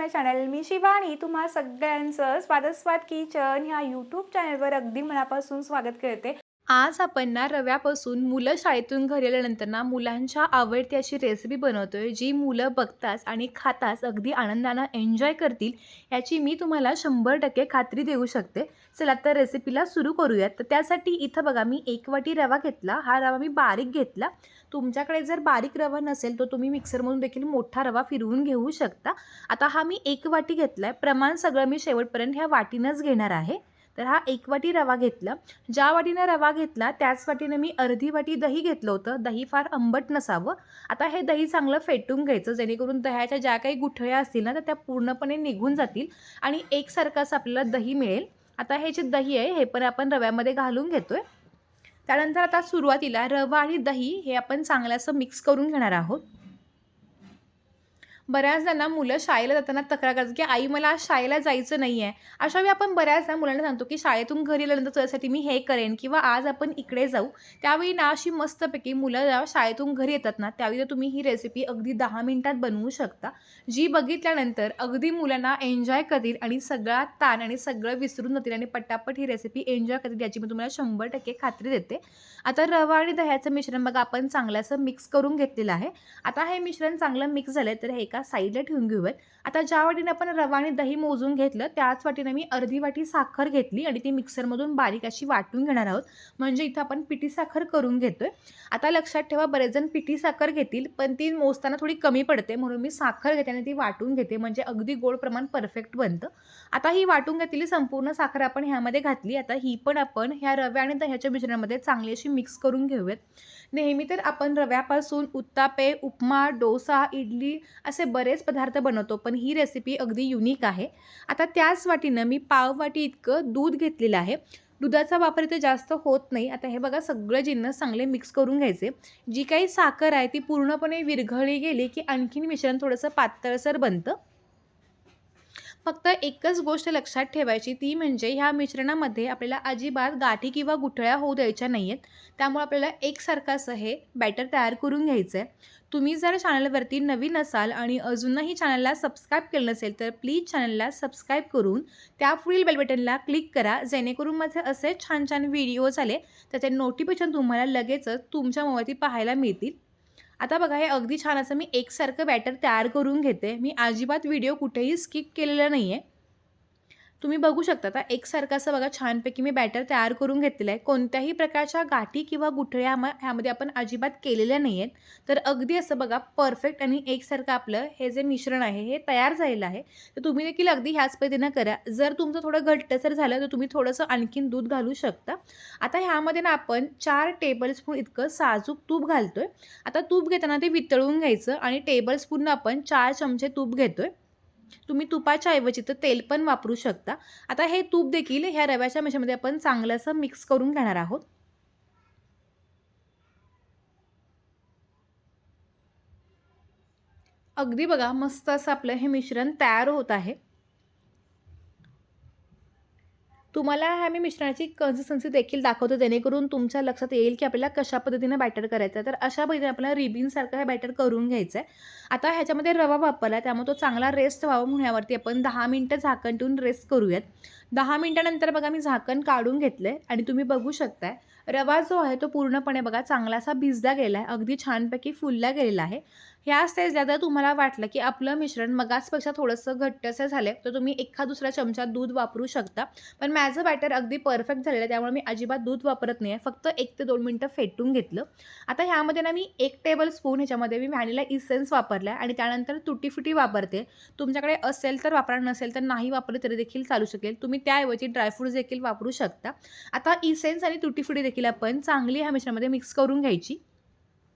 माय channel मी शिवानी. तुम्हा सगळ्यांचं स्वागत स्वाद किचन ह्या यूट्यूब चॅनलवर अगदी मनापासून स्वागत करते. आज आपण ना रव्यापासून मुलं शाळेतून घरी आल्यानंतर ना मुलांच्या आवडती अशी रेसिपी बनवतोय जी मुलं बघताच आणि खाताच अगदी आनंदानं एन्जॉय करतील याची मी तुम्हाला शंभर टक्के खात्री देऊ शकते. चला तर रेसिपीला सुरू करूयात. तर त्यासाठी इथं बघा मी एक वाटी रवा घेतला. हा रवा मी बारीक घेतला. तुमच्याकडे जर बारीक रवा नसेल तर तुम्ही मिक्सरमधून देखील मोठा रवा फिरवून घेऊ शकता. आता हा मी एक वाटी घेतला आहे प्रमाण सगळं मी शेवटपर्यंत ह्या वाटीनंच घेणार आहे. तर हा एक वाटी रवा घेतला. ज्या वाटीनं रवा घेतला त्याच वाटीनं मी अर्धी वाटी दही घेतलं होतं. दही फार आंबट नसावं. आता हे दही चांगलं फेटून घ्यायचं जेणेकरून दह्याच्या ज्या काही गुठळ्या असतील ना तर त्या पूर्णपणे निघून जातील आणि एकसारखंच आपल्याला दही मिळेल. आता हे जे दही आहे हे पण आपण रव्यामध्ये घालून घेतो आहे त्यानंतर आता सुरुवातीला रवा आणि दही हे आपण चांगलं असं मिक्स करून घेणार आहोत. बऱ्याचदा ना मुलं शाळेला जाताना तक्रार करतात की आई मला आज शाळेला जायचं नाही आहे अशावेळी आपण बऱ्याचदा मुलांना सांगतो की शाळेतून घरी आल्यानंतर तुझ्यासाठी मी हे करेन किंवा आज आपण इकडे जाऊ. त्यावेळी ना अशी मस्तपैकी मुलं जेव्हा शाळेतून घरी येतात ना त्यावेळी तुम्ही ही रेसिपी अगदी दहा मिनिटात बनवू शकता जी बघितल्यानंतर अगदी मुलांना एन्जॉय करतील आणि सगळा ताण आणि सगळं विसरून जातील आणि पटापट ही रेसिपी एन्जॉय करतील याची मी तुम्हाला शंभर टक्के खात्री देते. आता रवा आणि दह्याचं मिश्रण बघा आपण चांगलं असं मिक्स करून घेतलेलं आहे. आता हे मिश्रण चांगलं मिक्स झालं तर हे एका आता साईडला ठेवून घेऊयात. आता ज्या वाटीने आपण रवा आणि दही मोजून घेतलं त्याच वाटीने मी अर्धी वाटी साखर घेतली आणि ती मिक्सरमधून बारीक अशी वाटून घेणार आहोत. म्हणजे इथं आपण पिठी साखर करून घेतोय. आता लक्षात ठेवा बरेच जण पिठी साखर घेतील पण ती मोजताना थोडी कमी पडते. म्हणून मी साखर घेते आणि ती वाटून घेते. म्हणजे अगदी गोड प्रमाण परफेक्ट बनतं. आता ही वाटून घेतलेली संपूर्ण साखर आपण ह्यामध्ये घातली. आता ही पण आपण ह्या रव्या आणि दह्याच्या मिश्रणामध्ये चांगली अशी मिक्स करून घेऊयात. नेहमी तर आपण रव्यापासून उत्तापे उपमा डोसा इडली असे बरेच पदार्थ बनवतो पण ही रेसिपी अगदी युनिक आहे. आता त्याच वाटीनं मी पाव वाटी इतकं दूध घेतलेलं आहे. दुधाचा वापर इथे जास्त होत नाही. आता हे बघा सगळं जिन्नस चांगले मिक्स करून घ्यायचे. जी काही साखर आहे ती पूर्णपणे विरघळली गेली की आणखीन मिश्रण थोडंसं पातळसर बनतं. फक्त एकच गोष्ट लक्षात ठेवायची ती म्हणजे ह्या मिश्रणामध्ये आपल्याला अजिबात गाठी किंवा गुठळ्या होऊ द्यायच्या नाही आहेत त्यामुळे आपल्याला एकसारखं असं हे बॅटर तयार करून घ्यायचं आहे तुम्ही जर चॅनलवरती नवीन असाल आणि अजूनही चॅनलला सबस्क्राईब केलं नसेल तर प्लीज चॅनलला सबस्क्राईब करून त्या पुढील बेलबटनला क्लिक करा जेणेकरून माझे असे छान छान व्हिडिओज आले त्याचे नोटिफिकेशन तुम्हाला लगेचच तुमच्या मोबाईलती पाहायला मिळतील. आता बघा हे अगदी छान असं मी एकसारखं बॅटर तयार करून घेते. मी अजिबात व्हिडिओ कुठेही स्किप केलेला नाही आहे तुम्ही बघू शकता आता एकसारखं असं बघा छानपैकी मी बॅटर तयार करून घेतलेलं आहे. कोणत्याही प्रकारच्या गाठी किंवा गुठळ्या ह्याम ह्यामध्ये आपण अजिबात केलेल्या नाही आहेत तर अगदी असं बघा परफेक्ट आणि एकसारखं आपलं हे जे मिश्रण आहे हे तयार झालेलं आहे. तर तुम्ही देखील अगदी ह्याच पद्धतीनं करा. जर तुमचं थोडं घट्टसर झालं तर तुम्ही थोडंसं आणखीन दूध घालू शकता. आता ह्यामध्ये ना आपण चार टेबलस्पून इतकं साजूक तूप घालतोय. आता तूप घेताना ते वितळून घ्यायचं आणि टेबलस्पून आपण चार चमचे तूप घेतोय. तुम्ही तुपाच्या ऐवजी तर तेल पण वापरू शकता. आता हे तूप देखील ह्या रव्याच्या मिश्रणामध्ये आपण चांगलं असं मिक्स करून घेणार आहोत. अगदी बघा मस्त असं आपलं हे मिश्रण तयार होत आहे. तुम्हाला ह्या मी मिश्रणाची कन्सिस्टन्सी देखील दाखवतो जेणेकरून तुमच्या लक्षात येईल की आपल्याला कशा पद्धतीनं बॅटर करायचं आहे. तर अशा पद्धतीने आपल्याला रिबिनसारखं हे बॅटर करून घ्यायचं आहे आता ह्याच्यामध्ये रवा वापरला आहे त्यामुळे तो चांगला रेस्ट व्हावा म्हणून यावरती आपण दहा मिनटं झाकण ठेवून रेस्ट करूयात. दहा मिनटानंतर बघा मी झाकण काढून घेतलं आहे आणि तुम्ही बघू शकताय रवा जो आहे तो पूर्णपणे बघा चांगलासा भिजला गेला आहे अगदी छानपैकी फुलला गेलेला आहे. ह्या स्टेजला जर तुम्हाला वाटलं की आपलं मिश्रण मगासपेक्षा थोडंसं घट्टसं झालं तर तुम्ही एका दुसऱ्या चमचा दूध वापरू शकता. पण माझं बॅटर अगदी परफेक्ट झालेलं आहे त्यामुळे मी अजिबात दूध वापरत नाही आहे फक्त एक ते दोन मिनटं फेटून घेतलं. आता ह्यामध्ये ना मी एक टेबल स्पून ह्याच्यामध्ये मी व्हॅनिला इसेन्स वापरला आहे आणि त्यानंतर तुटीफुटी वापरते. तुमच्याकडे असेल तर वापरा नसेल तर नाही वापरले तरी देखील चालू शकेल. तुम्ही त्याऐवजी ड्रायफ्रूट्स देखील वापरू शकता. आता इसेन्स आणि तुटीफुटी देखील आपण चांगली ह्या मिश्रणामध्ये मिक्स करून घ्यायची.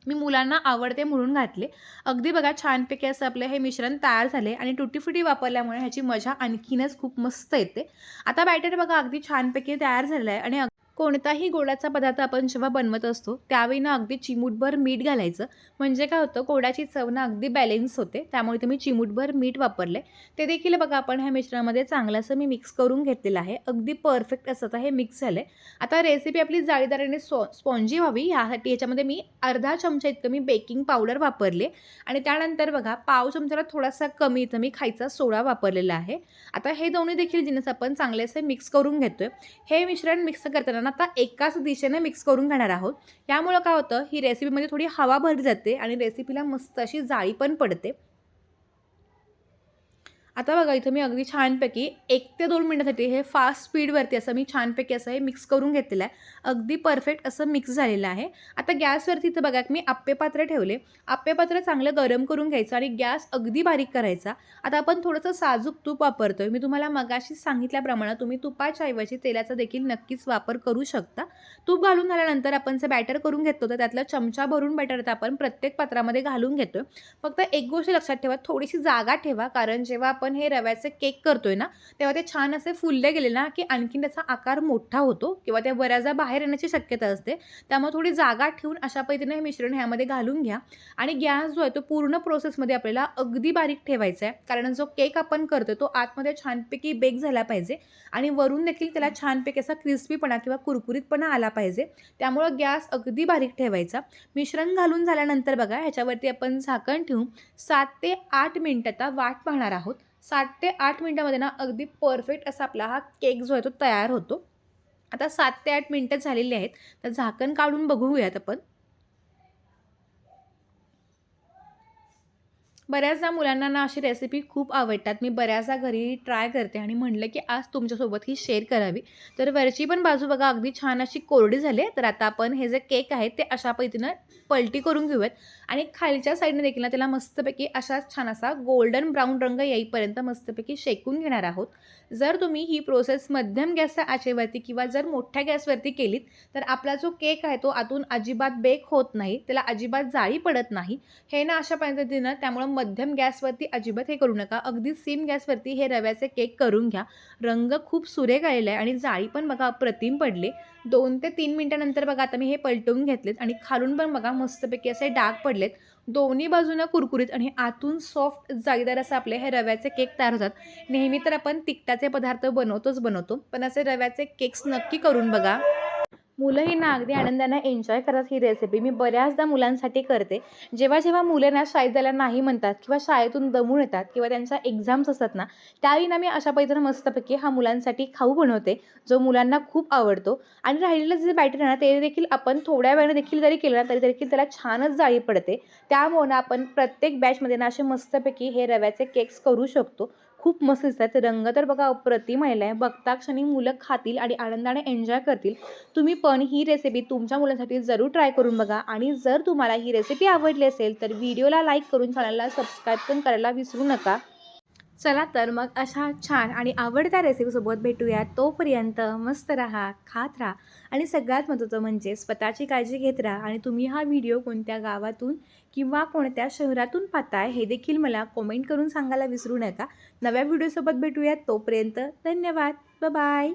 मी मुलांना आवडते म्हणून घातले. अगदी बघा छानपैकी असं आपलं हे मिश्रण तयार झाले आणि टुटीफुटी वापरल्यामुळे ह्याची मजा आणखीनच खूप मस्त येते. आता बॅटर बघा अगदी छानपैकी तयार झालं आहे आणि कोणताही गोडाचा पदार्थ आपण जेव्हा बनवत असतो त्यावेळी ना अगदी चिमूटभर मीठ घालायचं. म्हणजे काय होतं गोडाची चव ना अगदी बॅलेन्स होते. त्यामुळे तुम्ही चिमूटभर मीठ वापरले ते देखील बघा आपण ह्या मिश्रणामध्ये चांगलं असं मी मिक्स करून घेतलेलं आहे. अगदी परफेक्ट असं आता हे मिक्स झालं आहे आता रेसिपी आपली जाळीदार आणि स्पॉ स्पॉन्जी व्हावी. ह्यासाठी याच्यामध्ये मी अर्धा चमचा इतकं मी बेकिंग पावडर वापरले. आणि त्यानंतर बघा पाव चमचाला थोडासा कमी इथं मी खायचा सोडा वापरलेला आहे. आता हे दोन्ही देखील जिनस आपण चांगले असे मिक्स करून घेतोय. हे मिश्रण मिक्स करताना ना आता एकाच दिशेने मिक्स करून घेणार आहोत. यामुळं काय होतं ही रेसिपीमध्ये थोडी हवा भरली जाते आणि रेसिपीला मस्त अशी जाळी पण पडते. आता बघा इथं मी अगदी छानपैकी एक ते दोन मिनटासाठी हे फास्ट स्पीडवरती असं मी छानपैकी असं हे मिक्स करून घेतलेलं आहे. अगदी परफेक्ट असं मिक्स झालेलं आहे. आता गॅसवरती इथं बघा मी आप्पेपात्र ठेवले. आप्पेपात्र चांगलं गरम करून घ्यायचं आणि गॅस अगदी बारीक करायचा. आता आपण थोडंसं साजूक तूप वापरतोय. मी तुम्हाला मगाशी सांगितल्याप्रमाणे तुम्ही तुपाच्या ऐवजी तेलाचा देखील नक्कीच वापर करू शकता. तूप घालून झाल्यानंतर आपण जे बॅटर करून घेतो तर त्यातलं चमचा भरून बॅटर आपण प्रत्येक पात्रामध्ये घालून घेतोय. फक्त एक गोष्ट लक्षात ठेवा थोडीशी जागा ठेवा. कारण जेव्हा आपण हे रव्याचे केक करतोय ना तेव्हा ते छान असे फुलले गेले ना की आणखीन त्याचा आकार मोठा होतो किंवा त्या बऱ्याचदा बाहेर येण्याची शक्यता असते. त्यामुळे थोडी जागा ठेवून अशा पद्धतीने हे मिश्रण ह्यामध्ये घालून घ्या. आणि गॅस जो आहे तो पूर्ण प्रोसेसमध्ये आपल्याला अगदी बारीक ठेवायचा आहे. कारण जो केक आपण करतो तो आतमध्ये छानपैकी बेक झाला पाहिजे आणि वरून देखील त्याला छानपैकी असा क्रिस्पीपणा किंवा कुरकुरीतपणा आला पाहिजे. त्यामुळं गॅस अगदी बारीक ठेवायचा. मिश्रण घालून झाल्यानंतर बघा ह्याच्यावरती आपण झाकण ठेवून सात ते आठ मिनटं आता वाट पाहणार आहोत. सात ते आठ मिनटामध्ये ना अगदी परफेक्ट असा आपला हा केक जो आहे तो तयार होतो. आता सात ते आठ मिनटं झालेली आहेत. तर झाकण काढून बघूयात आपण. बऱ्याचदा मुलांना ना अशी रेसिपी खूप आवडतात. मी बऱ्याचदा घरी ट्राय करते आणि म्हणलं की आज तुमच्यासोबत ही शेअर करावी. तर वरची पण बाजू बघा अगदी छान अशी कोरडी झाली आहे. तर आता आपण हे जे केक आहे ते अशा पद्धतीनं पलटी करून घेऊयात. आणि खालच्या साईडने देखील ना त्याला मस्तपैकी असाच छान असा गोल्डन ब्राऊन रंग येईपर्यंत मस्तपैकी शेकून घेणार आहोत. जर तुम्ही ही प्रोसेस मध्यम गॅसच्या आचेवरती किंवा जर मोठ्या गॅसवरती केलीत तर आपला जो केक आहे तो आतून अजिबात बेक होत नाही. त्याला अजिबात जाळी पडत नाही. हे ना अशा पद्धतीनं त्यामुळं मध्यम गॅसवरती अजिबात हे करू नका. अगदी सेम गॅसवरती हे रव्याचे केक करून घ्या. रंग खूप सुरेख आलेला आहे आणि जाळी पण बघा अप्रतिम पडले. दोन ते तीन मिनटानंतर बघा आता मी हे पलटवून घेतलेत आणि खालून पण बघा मस्तपैकी असे डाग पडलेत. दोन्ही बाजूनं कुरकुरीत आणि आतून सॉफ्ट जागीदार असं आपले हे रव्याचे केक तयार होतात. नेहमी तर आपण तिखटाचे पदार्थ बनवतोच बनवतो. पण असे रव्याचे केक्स नक्की करून बघा. मुलंही ना अगदी आनंदानं एन्जॉय करतात ही रेसिपी मी बऱ्याचदा मुलांसाठी करते. जेव्हा जेव्हा मुलं ना शाळेत जायला नाही म्हणतात किंवा शाळेतून दमून येतात किंवा त्यांच्या एक्झाम्स असतात ना त्यावेळी ना मी अशा पद्धतीनं मस्तपैकी हा मुलांसाठी खाऊ बनवते जो मुलांना खूप आवडतो. आणि राहिलेलं जे बॅटर आहे ना ते देखील आपण थोड्या वेळाने देखील जरी केलं ना तरी देखील त्याला छानच जाळी पडते. त्यामुळे ना आपण प्रत्येक बॅचमध्ये ना असे मस्तपैकी हे रव्याचे केक्स करू शकतो. खूप मस्त दिसतात रंग तर बघा अप्रतिम आलेला आहे. बघता क्षणी मुलं खातील आणि आनंदाने एन्जॉय करतील. तुम्ही पण ही रेसिपी तुमच्या मुलांसाठी जरूर ट्राय करून बघा. आणि जर तुम्हाला ही रेसिपी आवडली असेल तर व्हिडिओला लाईक करून चॅनलला सबस्क्राईब पण करायला विसरू नका. चला तर मग अशा छान आणि आवडत्या रेसिपीसोबत भेटूया. तोपर्यंत मस्त राहा खात राहा. आणि सगळ्यात महत्त्वाचं म्हणजे स्वतःची काळजी घेत राहा आणि तुम्ही हा व्हिडिओ कोणत्या गावातून किंवा कोणत्या शहरातून पाहताय हे देखील मला कमेंट करून सांगायला विसरू नका. नव्या व्हिडिओसोबत भेटूयात तोपर्यंत धन्यवाद. बाय